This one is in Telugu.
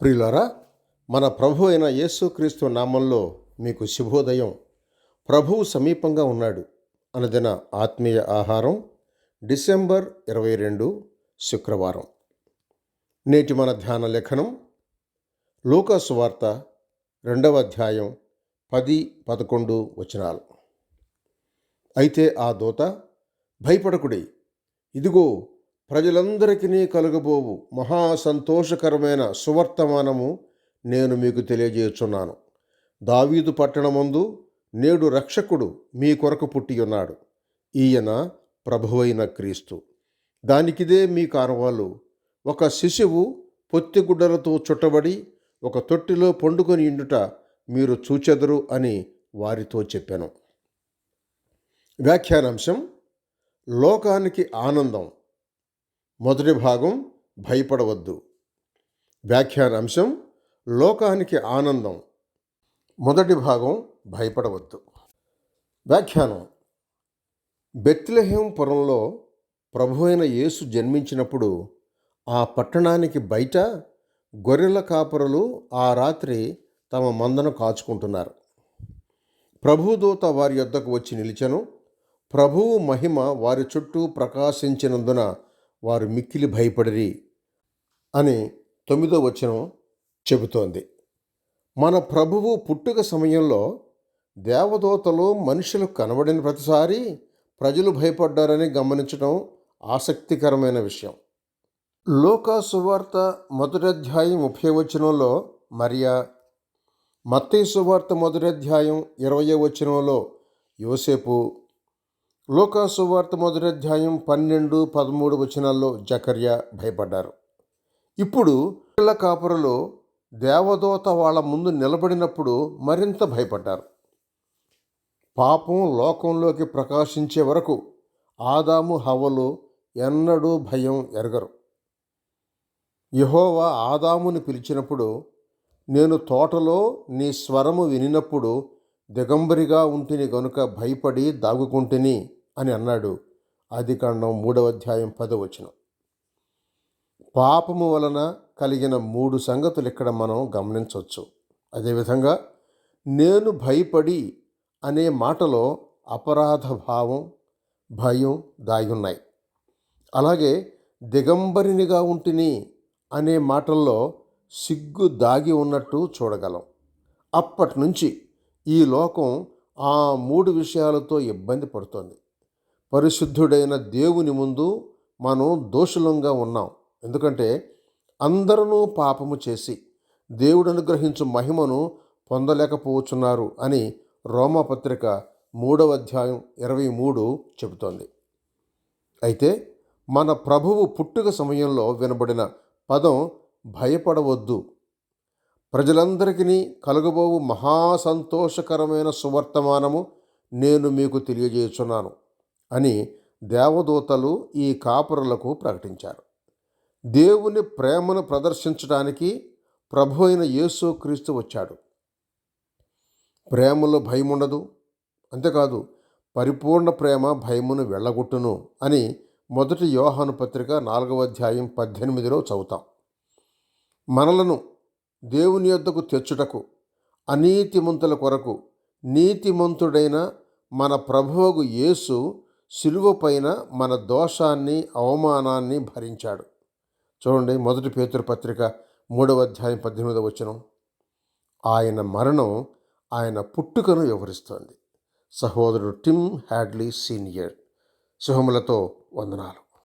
ప్రియులారా మన ప్రభు అయిన యేసుక్రీస్తు నామంలో మీకు శుభోదయం. ప్రభువు సమీపంగా ఉన్నాడు అనదిన ఆత్మీయ ఆహారం డిసెంబర్ ఇరవై రెండు శుక్రవారం. నేటి మన ధ్యాన లేఖనం లూకాసు వార్త రెండవ అధ్యాయం పది పదకొండు వచనాలు. అయితే ఆ దూత భయపడకుడి ఇదిగో ప్రజలందరికీ కలుగబోవు మహా సంతోషకరమైన సువర్తమానము నేను మీకు తెలియజేయుచున్నాను. దావీదు పట్టణమందు నేడు రక్షకుడు మీ కొరకు పుట్టి ఉన్నాడు. ఈయన ప్రభువైన క్రీస్తు. దానికిదే మీ కారవాలు ఒక శిశువు పొత్తిగుడ్డలతో చుట్టబడి ఒక తొట్టిలో పండుకొని ఇండుట మీరు చూచెదరు అని వారితో చెప్పాను. వ్యాఖ్యానాంశం లోకానికి ఆనందం. మొదటి భాగం భయపడవద్దు. వ్యాఖ్యానాంశం లోకానికి ఆనందం. మొదటి భాగం భయపడవద్దు. వ్యాఖ్యానం. బెత్లెహేం పురంలో ప్రభు అయిన యేసు జన్మించినప్పుడు ఆ పట్టణానికి బయట గొర్రెల కాపరులు ఆ రాత్రి తమ మందను కాచుకుంటున్నారు. ప్రభుదూత వారి యొద్దకు వచ్చి నిలిచను. ప్రభువు మహిమ వారి చుట్టూ ప్రకాశించినందున వారు మిక్కిలి భయపడిరి అని తొమ్మిదో వచనం చెబుతోంది. మన ప్రభువు పుట్టుక సమయంలో దేవదూతలు మనుషులు కనబడిన ప్రతిసారి ప్రజలు భయపడ్డారని గమనించడం ఆసక్తికరమైన విషయం. లోకా సువార్త మొదటి అధ్యాయం ముప్పై వచనంలో మరియా మత్తయ్య సువార్త మొదటి అధ్యాయం ఇరవై వచనంలో యోసేపు లోకాసువార్త మొదటి అధ్యాయం పన్నెండు పదమూడు వచనాల్లో జకర్య భయపడ్డారు. ఇప్పుడు పిల్ల కాపురలో దేవదూత వాళ్ళ ముందు నిలబడినప్పుడు మరింత భయపడ్డారు. పాపం లోకంలోకి ప్రకాశించే వరకు ఆదాము హవలు ఎన్నడూ భయం ఎరగరు. యహోవా ఆదాముని పిలిచినప్పుడు నేను తోటలో నీ స్వరము వినినప్పుడు దిగంబరిగా ఉంటిని గనుక భయపడి దాగుకుంటుని అని అన్నాడు. ఆదికాండం మూడవ అధ్యాయం పదవచనం పాపము వలన కలిగిన మూడు సంగతులు ఇక్కడ మనం గమనించవచ్చు. అదేవిధంగా నేను భయపడి అనే మాటలో అపరాధ భావం భయం దాగి ఉన్నాయి అలాగే దిగంబరినిగా ఉంటిని అనే మాటల్లో సిగ్గు దాగి ఉన్నట్టు చూడగలం. అప్పటి నుంచి ఈ లోకం ఆ మూడు విషయాలతో ఇబ్బంది పడుతోంది. పరిశుద్ధుడైన దేవుని ముందు మనం దోషులంగా ఉన్నాం. ఎందుకంటే అందరూ పాపము చేసి దేవుడు అనుగ్రహించు మహిమను పొందలేకపోతున్నారు అని రోమపత్రిక మూడవ అధ్యాయం ఇరవై మూడు చెబుతోంది. అయితే మన ప్రభువు పుట్టుక సమయంలో వినబడిన పదం భయపడవద్దు ప్రజలందరికీ కలుగబోవు మహాసంతోషకరమైన సువర్తమానము నేను మీకు తెలియజేస్తున్నాను అని దేవదూతలు ఈ కాపురులకు ప్రకటించారు. దేవుని ప్రేమను ప్రదర్శించడానికి ప్రభు అయిన యేసు క్రీస్తు వచ్చాడు. ప్రేమలో భయం ఉండదు అంతేకాదు పరిపూర్ణ ప్రేమ భయమును వెళ్ళగొట్టును అని మొదటి యోహాను పత్రిక నాలుగవ అధ్యాయం పద్దెనిమిదిలో చదువుతాం. మనలను దేవుని యొద్దకు తెచ్చుటకు అనీతిమంతుల కొరకు నీతిమంతుడైన మన ప్రభువుకు యేసు సిలువపైన మన దోషాన్ని అవమానాన్ని భరించాడు. చూడండి మొదటి పేతురు పత్రిక మూడవ అధ్యాయం పద్దెనిమిదవ వచనం. ఆయన మరణం ఆయన పుట్టుకను వివరిస్తోంది. సహోదరుడు టిమ్ హ్యాడ్లీ సీనియర్. శుభములతో వందనాలు.